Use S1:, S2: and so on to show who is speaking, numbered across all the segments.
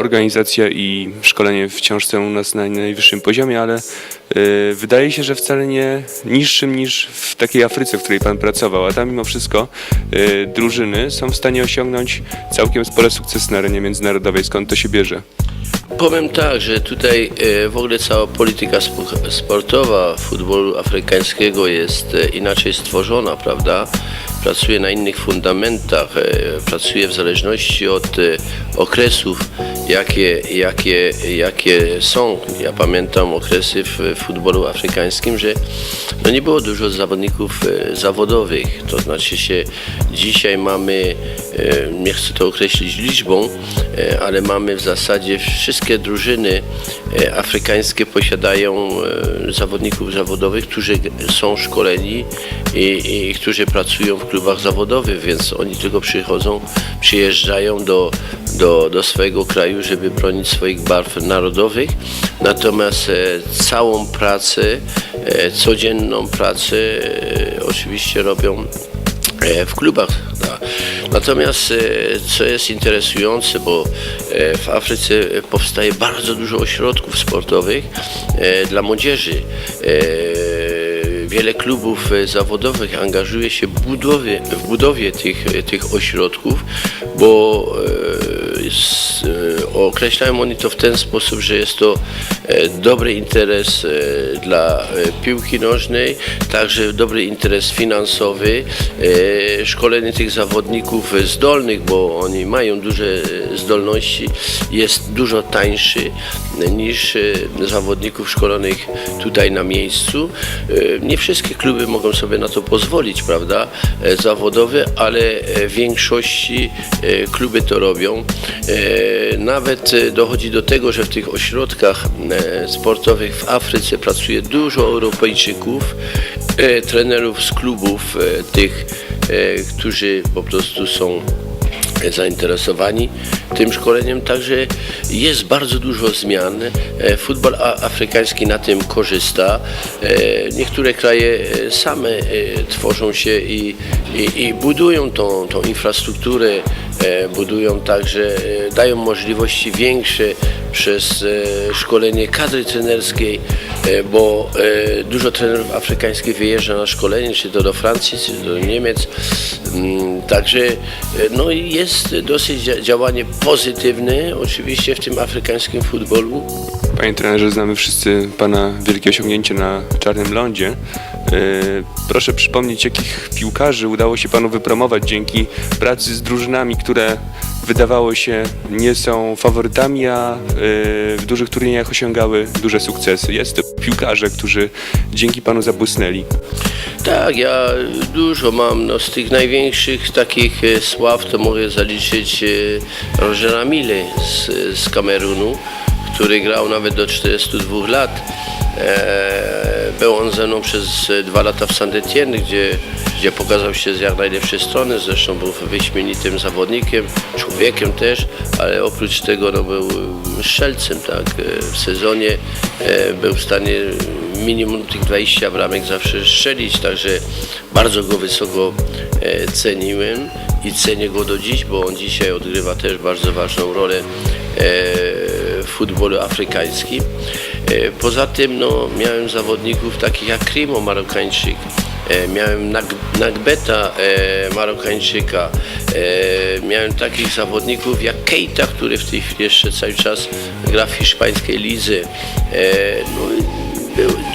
S1: organizacja i szkolenie wciąż są u nas na najwyższym poziomie, ale y, wydaje się, że wcale nie niższym niż w takiej Afryce, w której Pan pracował, a tam mimo wszystko y, drużyny są w stanie osiągnąć całkiem spore sukcesy na arenie międzynarodowej. Skąd to się bierze?
S2: Powiem tak, że tutaj e, w ogóle cała polityka spo- sportowa futbolu afrykańskiego jest e, inaczej stworzona, prawda? Pracuje na innych fundamentach, e, pracuje w zależności od e, okresów, jakie, jakie, jakie są. Ja pamiętam okresy w futbolu afrykańskim, że no nie było dużo zawodników e, zawodowych. To znaczy się dzisiaj mamy, nie chcę to określić liczbą, ale mamy w zasadzie wszystkie drużyny afrykańskie posiadają zawodników zawodowych, którzy są szkoleni i, i którzy pracują w klubach zawodowych, więc oni tylko przychodzą, przyjeżdżają do, do, do swojego kraju, żeby bronić swoich barw narodowych. Natomiast e, całą pracę, e, codzienną pracę e, oczywiście robią w klubach. tak. Natomiast co jest interesujące, bo w Afryce powstaje bardzo dużo ośrodków sportowych dla młodzieży. E, Wiele klubów e, zawodowych angażuje się w budowie, w budowie tych, tych ośrodków, bo e, s- e, określają oni to w ten sposób, że jest to e, dobry interes e, dla e, piłki nożnej, także dobry interes finansowy, e, szkolenie tych zawodników zdolnych, bo oni mają duże e, zdolności, jest dużo tańszy niż e, zawodników szkolonych tutaj na miejscu. E, Nie wszystkie kluby mogą sobie na to pozwolić, prawda, e, zawodowe, ale w większości kluby to robią. Nawet dochodzi do tego, że w tych ośrodkach sportowych w Afryce pracuje dużo Europejczyków, trenerów z klubów tych, którzy po prostu są zainteresowani tym szkoleniem, także jest bardzo dużo zmian. E, Futbol afrykański na tym korzysta. E, Niektóre kraje e, same tworzą się i, i, i budują tą, tą infrastrukturę, budują także, dają możliwości większe przez e, szkolenie kadry trenerskiej, e, bo e, dużo trenerów afrykańskich wyjeżdża na szkolenie, czy to do Francji, czy do Niemiec. Mm, Także no jest dosyć dzia- działanie pozytywne oczywiście w tym afrykańskim futbolu.
S1: Panie trenerze, znamy wszyscy Pana wielkie osiągnięcie na Czarnym Lądzie. Proszę przypomnieć, jakich piłkarzy udało się Panu wypromować dzięki pracy z drużynami, które wydawało się nie są faworytami, a e, w dużych turniejach osiągały duże sukcesy. Jest to piłkarze, którzy dzięki Panu zabłysnęli.
S2: Tak, ja dużo mam no, z tych największych takich e, sław, to mogę zaliczyć e, Rogera Mille z, z Kamerunu, który grał nawet do 42 lat. E, był on ze mną przez dwa lata w Saint-Étienne, gdzie, gdzie pokazał się z jak najlepszej strony, zresztą był wyśmienitym zawodnikiem, człowiekiem też, ale oprócz tego no, był strzelcem tak, e, w sezonie, e, był w stanie minimum tych 20 bramek zawsze strzelić, także bardzo go wysoko e, ceniłem i cenię go do dziś, bo on dzisiaj odgrywa też bardzo ważną rolę w futbolu afrykańskim. Poza tym no, miałem zawodników takich jak Krimo Marokańczyk, miałem Nag- Nagbeta e, Marokańczyka, e, miałem takich zawodników jak Keita, który w tej chwili jeszcze cały czas gra w hiszpańskiej lidze. E, no,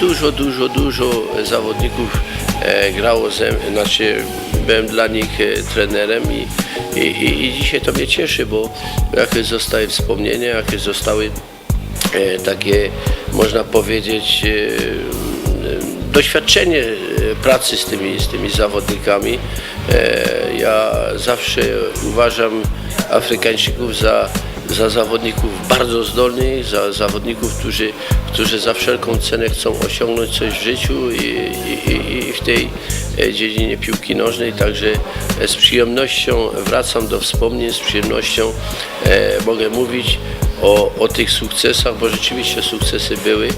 S2: dużo, dużo, dużo zawodników e, grało ze mną, znaczy byłem dla nich e, trenerem i, i, i, dzisiaj to mnie cieszy, bo jakieś zostały wspomnienia, jakieś zostały e, takie, można powiedzieć, e, e, doświadczenie e, pracy z tymi, z tymi zawodnikami. E, Ja zawsze uważam Afrykańczyków za, za zawodników bardzo zdolnych, za zawodników, którzy, którzy za wszelką cenę chcą osiągnąć coś w życiu i, i, i- w tej e, dziedzinie piłki nożnej. Także e, z przyjemnością wracam do wspomnień, z przyjemnością mogę mówić o, o tych sukcesach, bo rzeczywiście sukcesy były.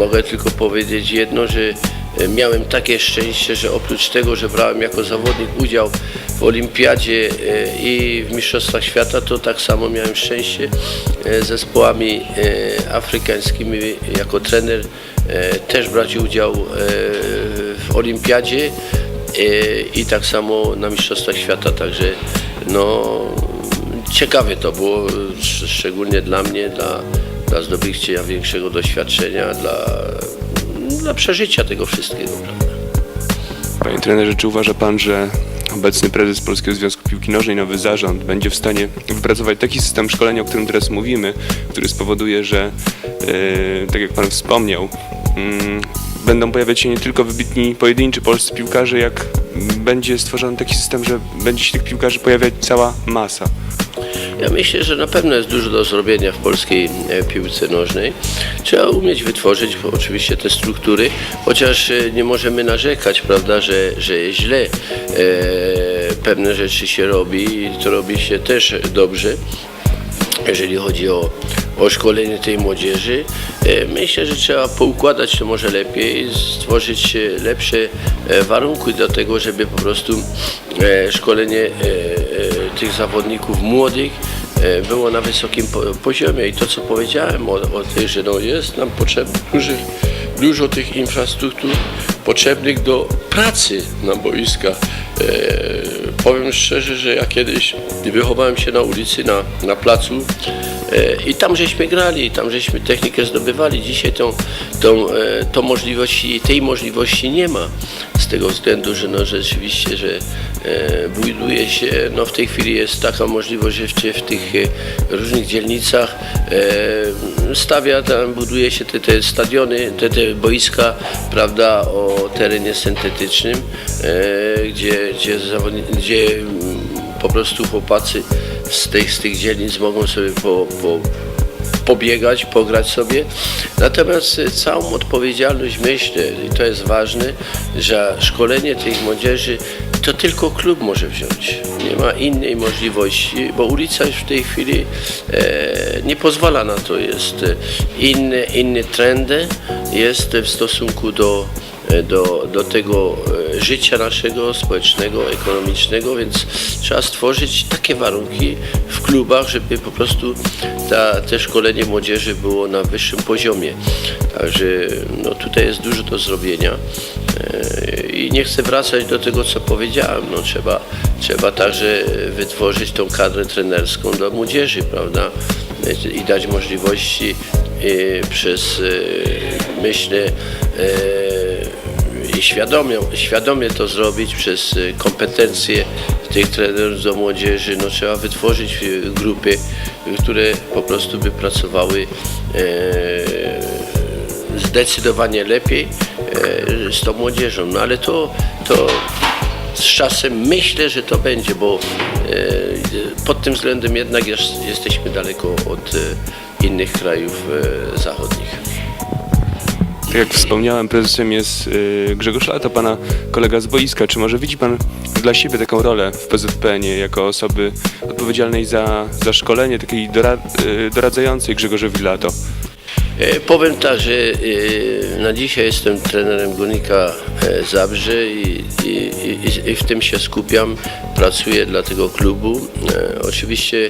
S2: Mogę tylko powiedzieć jedno, że e, miałem takie szczęście, że oprócz tego, że brałem jako zawodnik udział w Olimpiadzie e, i w Mistrzostwach Świata, to tak samo miałem szczęście e, zespołami e, afrykańskimi jako trener też brać udział w Olimpiadzie i tak samo na Mistrzostwach Świata, także no ciekawe to było, sz- szczególnie dla mnie, dla, dla zdobycia większego doświadczenia, dla, dla przeżycia tego wszystkiego, prawda?
S1: Panie trenerze, czy uważa pan, że obecny prezes Polskiego Związku Piłki Nożnej, nowy zarząd, będzie w stanie wypracować taki system szkolenia, o którym teraz mówimy, który spowoduje, że, e, tak jak pan wspomniał, mm, będą pojawiać się nie tylko wybitni pojedynczy polscy piłkarze, jak będzie stworzony taki system, że będzie się tych piłkarzy pojawiać cała masa.
S2: Ja myślę, że na pewno jest dużo do zrobienia w polskiej e, piłce nożnej. Trzeba umieć wytworzyć oczywiście te struktury, chociaż e, nie możemy narzekać, prawda, że, że źle e, pewne rzeczy się robi i to robi się też dobrze jeżeli chodzi o, o szkolenie tej młodzieży. Myślę, że trzeba poukładać to może lepiej, stworzyć lepsze warunki do tego, żeby po prostu szkolenie tych zawodników młodych było na wysokim po- poziomie. I to, co powiedziałem o, o tej, że no jest nam potrzebne dużo, tych infrastruktur potrzebnych do pracy na boiskach. E, powiem szczerze, że ja kiedyś wychowałem się na ulicy, na, na placu e, i tam żeśmy grali, tam żeśmy technikę zdobywali. Dzisiaj tą, tą, e, tą możliwości, tej możliwości nie ma z tego względu, że no rzeczywiście, że e, buduje się, no w tej chwili jest taka możliwość, że w, tych e, różnych dzielnicach e, stawia tam, buduje się te, te stadiony, te, te boiska, prawda, o terenie syntetycznym, e, gdzie, gdzie, gdzie mm, po prostu chłopacy z tych, z tych dzielnic mogą sobie po, po, pobiegać, pograć sobie. Natomiast e, całą odpowiedzialność myślę, i to jest ważne, że szkolenie tej młodzieży to tylko klub może wziąć. Nie ma innej możliwości, bo ulica już w tej chwili e, nie pozwala na to. Jest e, inny, inny trendy jest w stosunku do do, do tego e, życia naszego społecznego, ekonomicznego, więc trzeba stworzyć takie warunki w klubach, żeby po prostu ta, te szkolenie młodzieży było na wyższym poziomie. Także no, tutaj jest dużo do zrobienia E, i nie chcę wracać do tego, co powiedziałem. No, trzeba, trzeba także wytworzyć tą kadrę trenerską dla młodzieży, prawda? I dać możliwości e, przez, e, myślę, e, i świadomie, świadomie to zrobić przez kompetencje tych trenerów do młodzieży. No, trzeba wytworzyć grupy, które po prostu by pracowały zdecydowanie lepiej z tą młodzieżą. No ale to, to z czasem myślę, że to będzie, bo e, pod tym względem jednak jest, jesteśmy daleko od e, innych krajów e, zachodnich.
S1: Tak jak wspomniałem, prezesem jest Grzegorz Lata, pana kolega z boiska. Czy może widzi pan dla siebie taką rolę w PZPN-ie jako osoby odpowiedzialnej za, za szkolenie, takiej dora, doradzającej Grzegorzowi Lato?
S2: E, Powiem tak, że e, na dzisiaj jestem trenerem Górnika e, Zabrze i, i, i, w tym się skupiam. Pracuję dla tego klubu. Oczywiście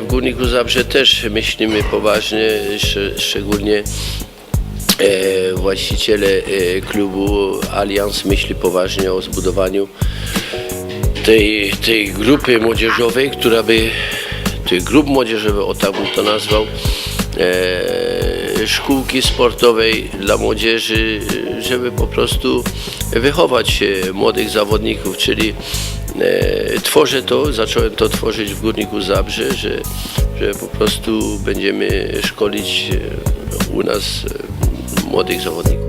S2: w Górniku Zabrze też myślimy poważnie, sz- szczególnie właściciele klubu Allianz myśli poważnie o zbudowaniu tej, tej grupy młodzieżowej, która by, tych grup młodzieżowych, o tak bym to nazwał, szkółki sportowej dla młodzieży, żeby po prostu wychować e, młodych zawodników, czyli e, tworzę to, zacząłem to tworzyć w Górniku Zabrze, że, że po prostu będziemy szkolić e, u nas e, młodych zawodników.